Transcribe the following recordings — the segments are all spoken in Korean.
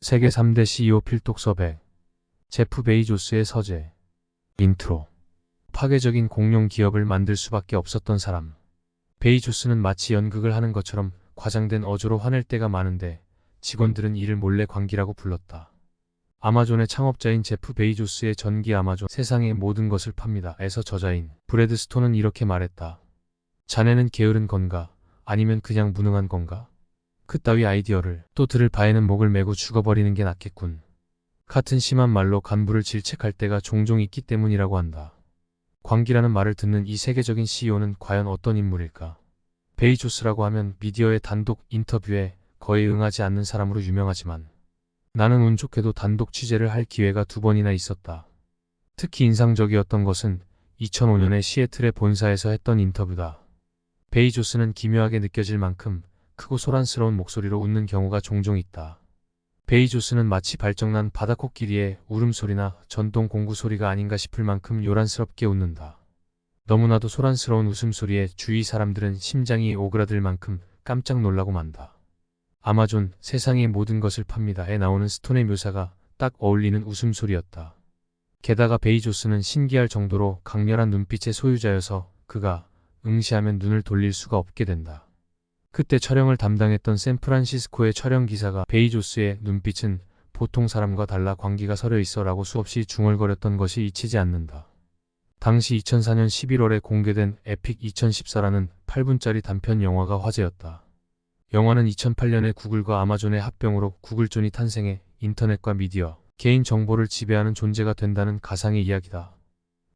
세계 3대 CEO 필독서백 제프 베이조스의 서재 인트로 파괴적인 공룡 기업을 만들 수밖에 없었던 사람 베이조스는 마치 연극을 하는 것처럼 과장된 어조로 화낼 때가 많은데 직원들은 이를 몰래 광기라고 불렀다. 아마존의 창업자인 제프 베이조스의 전기 아마존 세상의 모든 것을 팝니다. 에서 저자인 브래드 스톤은 이렇게 말했다. 자네는 게으른 건가? 아니면 그냥 무능한 건가? 그따위 아이디어를 또 들을 바에는 목을 메고 죽어버리는 게 낫겠군. 같은 심한 말로 간부를 질책할 때가 종종 있기 때문이라고 한다. 광기라는 말을 듣는 이 세계적인 CEO는 과연 어떤 인물일까? 베이조스라고 하면 미디어의 단독 인터뷰에 거의 응하지 않는 사람으로 유명하지만 나는 운 좋게도 단독 취재를 할 기회가 두 번이나 있었다. 특히 인상적이었던 것은 2005년에 시애틀의 본사에서 했던 인터뷰다. 베이조스는 기묘하게 느껴질 만큼 크고 소란스러운 목소리로 웃는 경우가 종종 있다. 베이조스는 마치 발정난 바다 코끼리의 울음소리나 전동 공구 소리가 아닌가 싶을 만큼 요란스럽게 웃는다. 너무나도 소란스러운 웃음소리에 주위 사람들은 심장이 오그라들 만큼 깜짝 놀라고 만다. 아마존 세상의 모든 것을 팝니다에 나오는 스톤의 묘사가 딱 어울리는 웃음소리였다. 게다가 베이조스는 신기할 정도로 강렬한 눈빛의 소유자여서 그가 응시하면 눈을 돌릴 수가 없게 된다. 그때 촬영을 담당했던 샌프란시스코의 촬영 기사가 베이조스의 눈빛은 보통 사람과 달라 광기가 서려 있어라고 수없이 중얼거렸던 것이 잊히지 않는다. 당시 2004년 11월에 공개된 에픽 2014라는 8분짜리 단편 영화가 화제였다. 영화는 2008년에 구글과 아마존의 합병으로 구글존이 탄생해 인터넷과 미디어, 개인 정보를 지배하는 존재가 된다는 가상의 이야기다.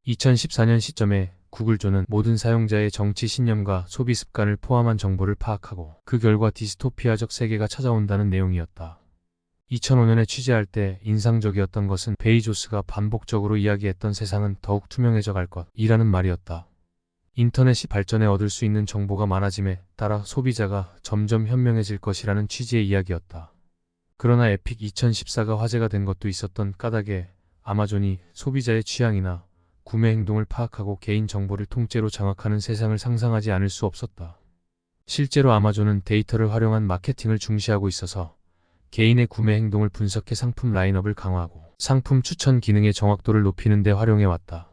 2014년 시점에 구글존은 모든 사용자의 정치 신념과 소비 습관을 포함한 정보를 파악하고 그 결과 디스토피아적 세계가 찾아온다는 내용이었다. 2005년에 취재할 때 인상적이었던 것은 베이조스가 반복적으로 이야기했던 세상은 더욱 투명해져 갈 것이라는 말이었다. 인터넷이 발전해 얻을 수 있는 정보가 많아짐에 따라 소비자가 점점 현명해질 것이라는 취지의 이야기였다. 그러나 에픽 2014가 화제가 된 것도 있었던 까닭에 아마존이 소비자의 취향이나 구매 행동을 파악하고 개인 정보를 통째로 장악하는 세상을 상상하지 않을 수 없었다. 실제로 아마존은 데이터를 활용한 마케팅을 중시하고 있어서 개인의 구매 행동을 분석해 상품 라인업을 강화하고 상품 추천 기능의 정확도를 높이는 데 활용해 왔다.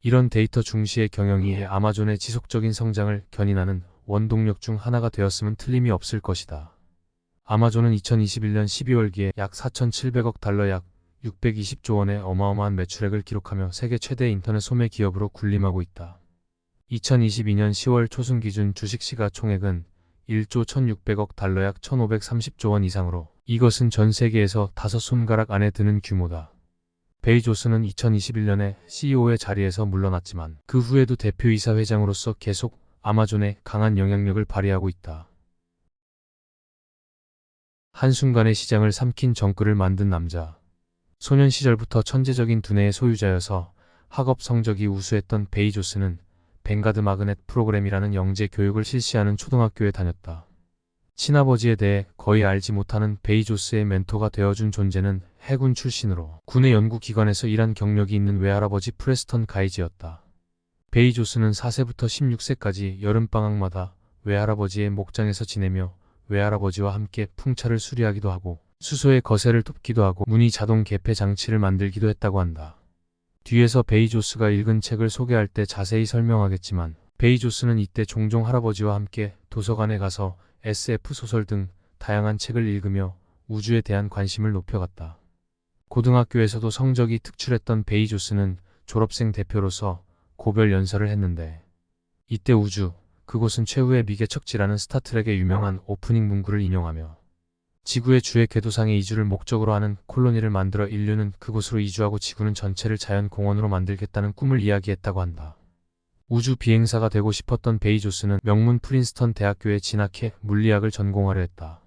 이런 데이터 중시의 경영이 아마존의 지속적인 성장을 견인하는 원동력 중 하나가 되었으면 틀림이 없을 것이다. 아마존은 2021년 12월기에 약 4,700억 달러 약 620조 원의 어마어마한 매출액을 기록하며 세계 최대 인터넷 소매 기업으로 군림하고 있다. 2022년 10월 초순 기준 주식 시가 총액은 1조 1,600억 달러 약 1,530조 원 이상으로 이것은 전 세계에서 다섯 손가락 안에 드는 규모다. 베이조스는 2021년에 CEO의 자리에서 물러났지만 그 후에도 대표이사 회장으로서 계속 아마존에 강한 영향력을 발휘하고 있다. 한순간에 시장을 삼킨 정글을 만든 남자. 소년 시절부터 천재적인 두뇌의 소유자여서 학업 성적이 우수했던 베이조스는 벵가드 마그넷 프로그램이라는 영재 교육을 실시하는 초등학교에 다녔다. 친아버지에 대해 거의 알지 못하는 베이조스의 멘토가 되어준 존재는 해군 출신으로 군의 연구기관에서 일한 경력이 있는 외할아버지 프레스턴 가이지였다. 베이조스는 4세부터 16세까지 여름방학마다 외할아버지의 목장에서 지내며 외할아버지와 함께 풍차를 수리하기도 하고 수소의 거세를 돕기도 하고 문이 자동 개폐 장치를 만들기도 했다고 한다. 뒤에서 베이조스가 읽은 책을 소개할 때 자세히 설명하겠지만 베이조스는 이때 종종 할아버지와 함께 도서관에 가서 SF 소설 등 다양한 책을 읽으며 우주에 대한 관심을 높여갔다. 고등학교에서도 성적이 특출했던 베이조스는 졸업생 대표로서 고별 연설을 했는데 이때 우주, 그곳은 최후의 미개 척지라는 스타트랙의 유명한 오프닝 문구를 인용하며 지구의 주의 궤도상의 이주를 목적으로 하는 콜로니를 만들어 인류는 그곳으로 이주하고 지구는 전체를 자연 공원으로 만들겠다는 꿈을 이야기했다고 한다. 우주 비행사가 되고 싶었던 베이조스는 명문 프린스턴 대학교에 진학해 물리학을 전공하려 했다.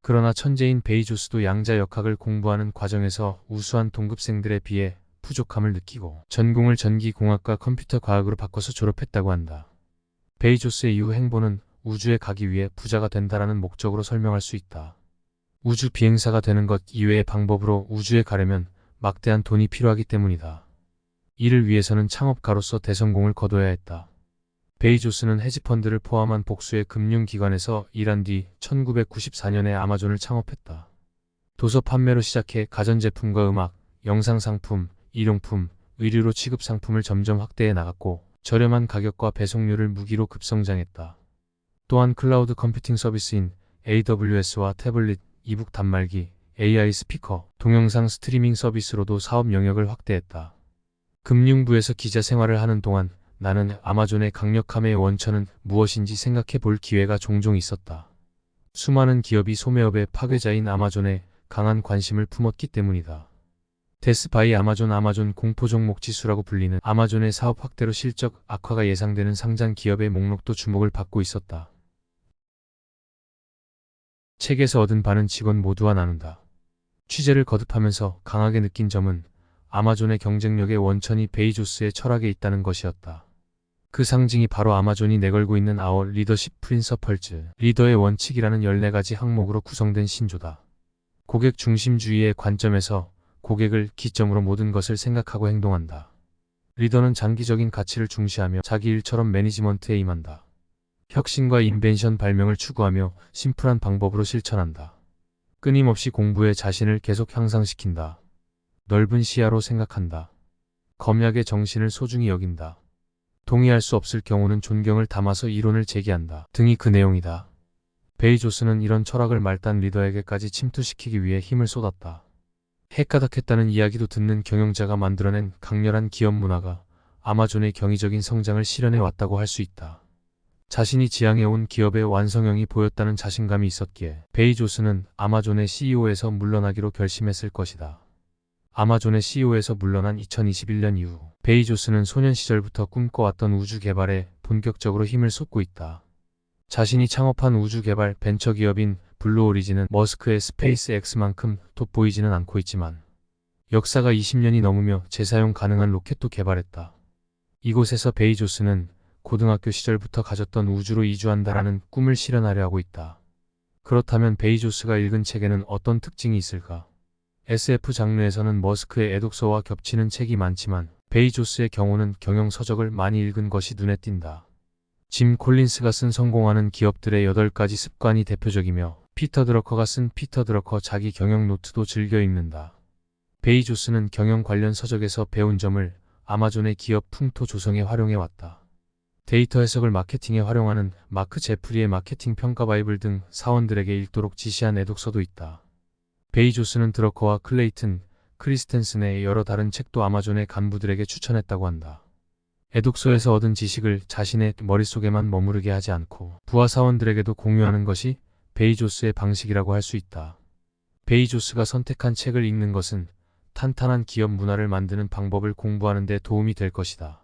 그러나 천재인 베이조스도 양자 역학을 공부하는 과정에서 우수한 동급생들에 비해 부족함을 느끼고 전공을 전기공학과 컴퓨터 과학으로 바꿔서 졸업했다고 한다. 베이조스의 이후 행보는 우주에 가기 위해 부자가 된다라는 목적으로 설명할 수 있다. 우주 비행사가 되는 것 이외의 방법으로 우주에 가려면 막대한 돈이 필요하기 때문이다. 이를 위해서는 창업가로서 대성공을 거둬야 했다. 베이조스는 헤지펀드를 포함한 복수의 금융기관에서 일한 뒤 1994년에 아마존을 창업했다. 도서 판매로 시작해 가전제품과 음악, 영상상품, 일용품, 의류로 취급 상품을 점점 확대해 나갔고 저렴한 가격과 배송료를 무기로 급성장했다. 또한 클라우드 컴퓨팅 서비스인 AWS와 태블릿, 이북 단말기, AI 스피커, 동영상 스트리밍 서비스로도 사업 영역을 확대했다. 금융부에서 기자 생활을 하는 동안 나는 아마존의 강력함의 원천은 무엇인지 생각해 볼 기회가 종종 있었다. 수많은 기업이 소매업의 파괴자인 아마존에 강한 관심을 품었기 때문이다. 데스바이 아마존 아마존 공포 종목 지수라고 불리는 아마존의 사업 확대로 실적 악화가 예상되는 상장 기업의 목록도 주목을 받고 있었다. 책에서 얻은 바는 직원 모두와 나눈다. 취재를 거듭하면서 강하게 느낀 점은 아마존의 경쟁력의 원천이 베이조스의 철학에 있다는 것이었다. 그 상징이 바로 아마존이 내걸고 있는 아워 리더십 프린서펄즈, 리더의 원칙이라는 14가지 항목으로 구성된 신조다. 고객 중심주의의 관점에서 고객을 기점으로 모든 것을 생각하고 행동한다. 리더는 장기적인 가치를 중시하며 자기 일처럼 매니지먼트에 임한다. 혁신과 인벤션 발명을 추구하며 심플한 방법으로 실천한다. 끊임없이 공부해 자신을 계속 향상시킨다. 넓은 시야로 생각한다. 검약의 정신을 소중히 여긴다. 동의할 수 없을 경우는 존경을 담아서 이론을 제기한다. 등이 그 내용이다. 베이조스는 이런 철학을 말단 리더에게까지 침투시키기 위해 힘을 쏟았다. 핵가닥했다는 이야기도 듣는 경영자가 만들어낸 강렬한 기업 문화가 아마존의 경이적인 성장을 실현해 왔다고 할 수 있다. 자신이 지향해온 기업의 완성형이 보였다는 자신감이 있었기에 베이조스는 아마존의 CEO에서 물러나기로 결심했을 것이다. 아마존의 CEO에서 물러난 2021년 이후 베이조스는 소년 시절부터 꿈꿔왔던 우주 개발에 본격적으로 힘을 쏟고 있다. 자신이 창업한 우주 개발 벤처 기업인 블루 오리진은 머스크의 스페이스 X만큼 돋보이지는 않고 있지만 역사가 20년이 넘으며 재사용 가능한 로켓도 개발했다. 이곳에서 베이조스는 고등학교 시절부터 가졌던 우주로 이주한다라는 꿈을 실현하려 하고 있다. 그렇다면 베이조스가 읽은 책에는 어떤 특징이 있을까? SF 장르에서는 머스크의 애독서와 겹치는 책이 많지만 베이조스의 경우는 경영 서적을 많이 읽은 것이 눈에 띈다. 짐 콜린스가 쓴 성공하는 기업들의 8가지 습관이 대표적이며 피터 드러커가 쓴 피터 드러커 자기 경영 노트도 즐겨 읽는다. 베이조스는 경영 관련 서적에서 배운 점을 아마존의 기업 풍토 조성에 활용해 왔다. 데이터 해석을 마케팅에 활용하는 마크 제프리의 마케팅 평가 바이블 등 사원들에게 읽도록 지시한 애독서도 있다. 베이조스는 드러커와 클레이튼, 크리스텐슨의 여러 다른 책도 아마존의 간부들에게 추천했다고 한다. 애독서에서 얻은 지식을 자신의 머릿속에만 머무르게 하지 않고 부하 사원들에게도 공유하는 것이 베이조스의 방식이라고 할 수 있다. 베이조스가 선택한 책을 읽는 것은 탄탄한 기업 문화를 만드는 방법을 공부하는 데 도움이 될 것이다.